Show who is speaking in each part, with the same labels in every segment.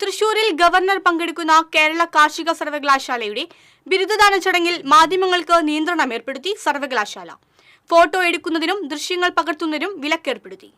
Speaker 1: തൃശൂരിൽ ഗവർണർ പങ്കെടുക്കുന്ന കേരള കാർഷിക സർവകലാശാലയുടെ ബിരുദദാന ചടങ്ങിൽ മാധ്യമങ്ങൾക്ക് നിയന്ത്രണം ഏർപ്പെടുത്തി സർവകലാശാല. ഫോട്ടോ എടുക്കുന്നതിനും ദൃശ്യങ്ങൾ പകർത്തുന്നതിനും വിലക്കേർപ്പെടുത്തി.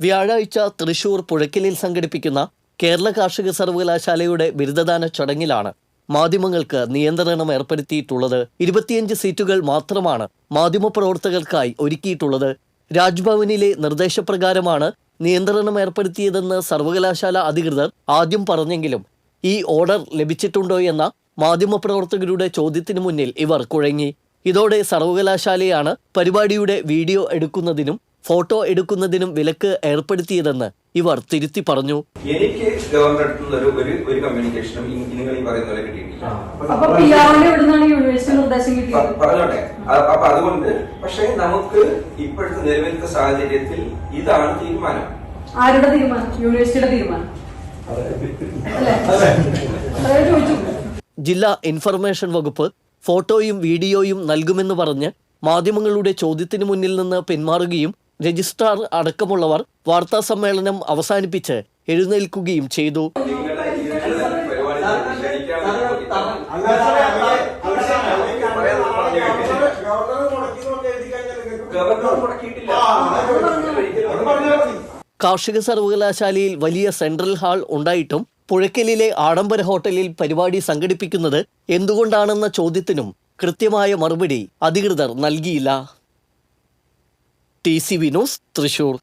Speaker 2: വ്യാഴാഴ്ച തൃശൂർ പുഴക്കലിൽ സംഘടിപ്പിക്കുന്ന കേരള കാർഷിക സർവകലാശാലയുടെ ബിരുദദാന ചടങ്ങിലാണ് മാധ്യമങ്ങൾക്ക് നിയന്ത്രണം ഏർപ്പെടുത്തിയിട്ടുള്ളത്. ഇരുപത്തിയഞ്ച് സീറ്റുകൾ മാത്രമാണ് മാധ്യമപ്രവർത്തകർക്കായി ഒരുക്കിയിട്ടുള്ളത്. രാജ്ഭവനിലെ നിർദ്ദേശപ്രകാരമാണ് നിയന്ത്രണം ഏർപ്പെടുത്തിയതെന്ന് സർവകലാശാല അധികൃതർ ആദ്യം പറഞ്ഞെങ്കിലും ഈ ഓർഡർ ലഭിച്ചിട്ടുണ്ടോ എന്ന മാധ്യമപ്രവർത്തകരുടെ ചോദ്യത്തിനു മുന്നിൽ ഇവർ കുഴങ്ങി. ഇതോടെ സർവകലാശാലയാണ് പരിപാടിയുടെ വീഡിയോ എടുക്കുന്നതിനും ഫോട്ടോ എടുക്കുന്നതിനും വിലക്ക് ഏർപ്പെടുത്തിയതെന്ന് ഇവർ തിരുത്തി പറഞ്ഞു.
Speaker 3: എനിക്ക് ഗവർണർ അടുത്തുനിന്ന് ഒരു ഒരു കമ്മ്യൂണിക്കേഷനും നിങ്ങൾ ഈ പറയുന്ന പോലെ കിട്ടിയിട്ടില്ല. പറഞ്ഞോട്ടെ. അപ്പൊ അതുകൊണ്ട് പക്ഷെ നമുക്ക് ഇപ്പോഴത്തെ നിലവിലത്തെ സാഹചര്യത്തിൽ ഇതാണ് തീരുമാനം.
Speaker 4: ആരുടെ തീരുമാനം? യൂണിവേഴ്സിറ്റിയുടെ തീരുമാനം.
Speaker 2: ജില്ലാ ഇൻഫർമേഷൻ വകുപ്പ് ഫോട്ടോയും വീഡിയോയും നൽകുമെന്ന് പറഞ്ഞ് മാധ്യമങ്ങളുടെ ചോദ്യത്തിന് മുന്നിൽ നിന്ന് പിന്മാറുകയും രജിസ്ട്രാർ അടക്കമുള്ളവർ വാർത്താ സമ്മേളനം അവസാനിപ്പിച്ച് എഴുന്നേൽക്കുകയും ചെയ്തു. കാർഷിക സർവകലാശാലയിൽ വലിയ സെൻട്രൽ ഹാൾ ഉണ്ടായിട്ടും പുഴയ്ക്കലിലെ ആഡംബര ഹോട്ടലിൽ പരിപാടി സംഘടിപ്പിക്കുന്നത് എന്തുകൊണ്ടാണെന്ന ചോദ്യത്തിനും കൃത്യമായ മറുപടി അധികൃതർ നൽകിയില്ല. T C Vinos Thrissur.